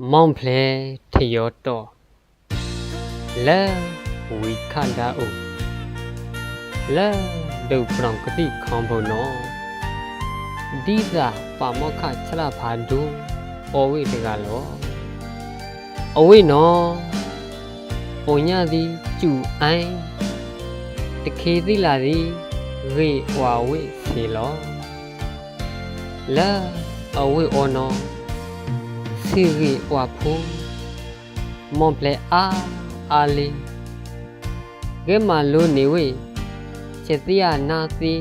မောင်ဖလဲထယောတော့လဲဝီခန္ဓာအိုလဲဒုပရောင်ကတိခေါင်ဖို့နော်ဒီသာပါမောခချရဖာဒူအဝိတကလောအဝိနော်ပုံညသည်ကျူအိုင်တခေသီလာသည်ရေဝါဝိစီလောလဲအဝိအောနော် စီရီဝါဖူမွန်ပလေအာအာလီဂေမလိုနေဝေချက်တိယနာစီ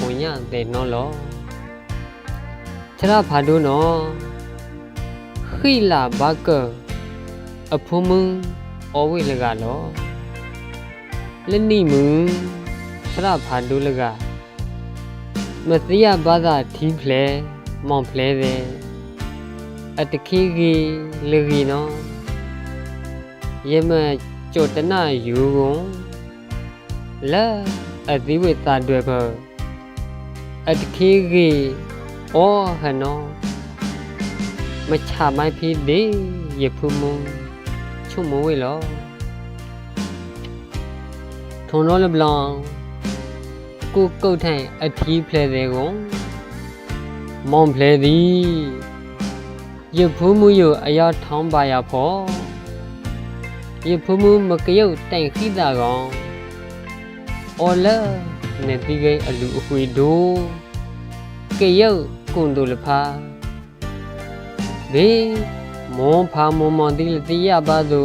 ဝင်ရတဲ့နော်လောချရဖာဒိုနော်ခိလာဘကအဖုံမအဝေလကလောလနိမူချရဖာဒိုလကမသိယဘာသာထီးဖလေမွန်ဖလေတဲ့ အတခိဂီလေဂီနောယေမကြောတနယူကွန်လာအသီဝေတာတွေဘအတခိဂီအောဟနောမချမိုင်းဖီဒီယေဖုမုံချုံမဝေလောထုံတော့လဘလောင်ကိုကုတ်ထိုင်အထီးဖလဲတဲ့ကွန်မောင်ဖလဲသည် ရဖူးမှုယအရာထောင်းပါရဖောရဖူးမှုမကရုတ်တိုင်ခိတာကောင်အော်လာနေတိဂိအလူအခွေဒိုကရုတ်ကွန်ဒိုလဖာဘေမွန်ဖာမွန်မွန်တိလတိယပါသူ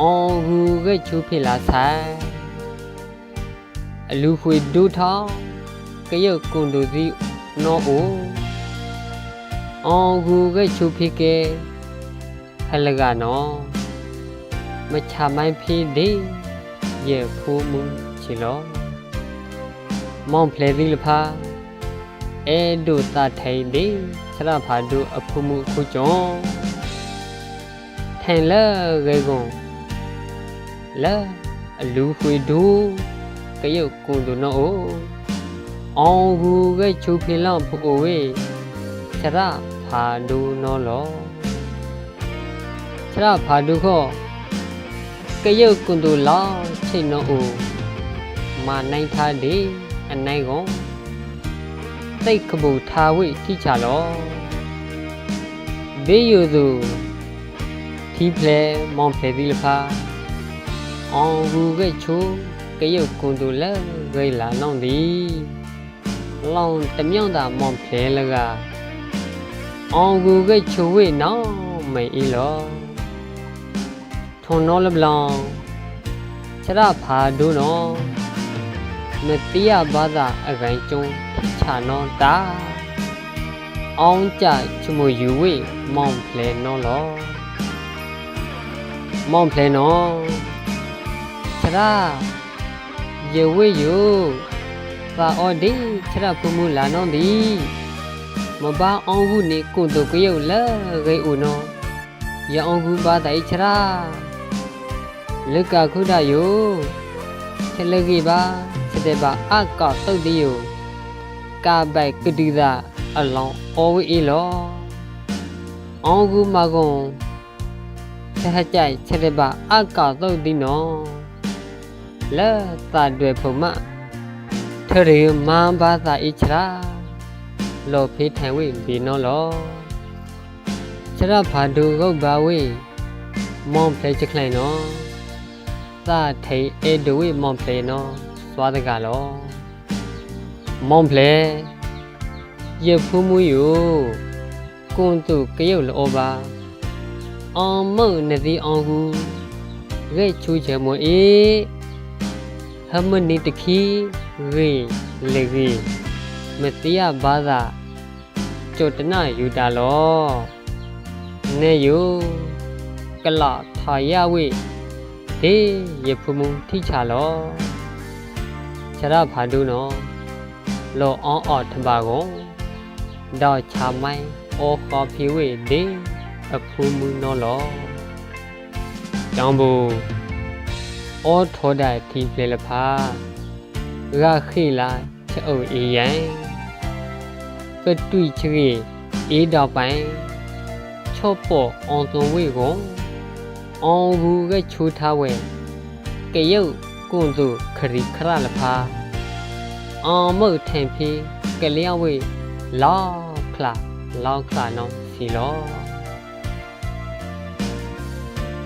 အောင်ဟူကချူဖိလာဆိုင်အလူခွေဒိုထောင်းကရုတ်ကွန်ဒိုစီနောအို အောင်ကူကချူဖိကေဟလကနောမချမိုင်းဖိဒီယေဖူးမှုချီလောမောင်ဖလေဒီလဖာအဲဒုတထိုင်ဒီဆရဖာဒုအဖူးမှုခုကြောထိုင်လဲရေကွန်လဲအလူခွေဒူကရုတ်ကွန်ဒုနောအောင်ကူကချူဖိလောဖူဝေဆရ ဖာဒူနောလောဆရာဖာဒူခောကရုတ်ကွန်တူလောချိတ်နောအိုမာနိုင်ထားဒီအနိုင်ကွန်တိတ်ကပူထားဝိထိချလောဘေးယူသူထီဖလေမောင်ဖလေဒီလဖာအောင်ဘူကချိုကရုတ်ကွန်တူလဲဂိလာနောင်းဒီလောင်တမြောင်းတာမောင်ဖလေလက အောင်ကူကချိုဝေနောင်မေအီလောထုံနောလဘလောင်ချရဖာဒုနောမတိယဘာသာအကိုင်ကျုံချာနောတာအောင်ကြချမယူဝေမောင်ဖလေနောလောမောင်ဖလေနောချရယေဝေယုသာအော်ဒီချရဖုမှုလာနောဒီ မဘာအောင်ခုနေကွန်တုကရုတ်လာဂိဦးနောရအောင်ခုပါတိုင်ချရာလက်ကခုဒယိုချက်လကိပါချက်တဲ့ပါအကောက်တုတ်တိယိုကာဘိုက်ကတိသာအလောင်းအောဝေးလောအောင်ခုမကွန်ချက်ကြိုက်ချက်တဲ့ပါအကောက်တုတ်တိနောလဲတာတွေဖုံမထရေမန်ဘာသာဣချရာ လောဖေးထိုင်ဝိဘီနောလောချရဖာဒူဂုတ်ဘာဝိမောင်ဖလေချခလိုက်နောသာထိန်အေဒဝိမောင်ဖလေနောသွားတကလောမောင်ဖလေရဖူးမှုယကွန်တုကရုတ်လောပါအောင်မုတ်နသည်အောင်ကူရဲချူချေမွေဟမနိတခီရေလေဂီမတိယဘာသာ ကြုတ်တနယူတာလောနေယုကလထာယဝိဒေယဖုမုံထိချလောခြရဖာဒုနောလောအောအောထဘာကောဒေါ်ချမိုင်းအောကောဖီဝိဒေအဖုမုနောလောကျောင်းဘူအောထောဒတီပလေလဖာရခိလာချက်အုပ်အေးယံ ကတွေ့ချရီအေးတော့ပိုင်ချချော့ပေါ်အောင်သွန်ဝေကောအောင်ဘူးကချိုးထားဝဲကရုတ်ကွန်သူခရီခရလဖာအောင်မုတ်ထင်ဖီကလျောက်ဝေလောက်ခလာလောက်ခလာနောစီလော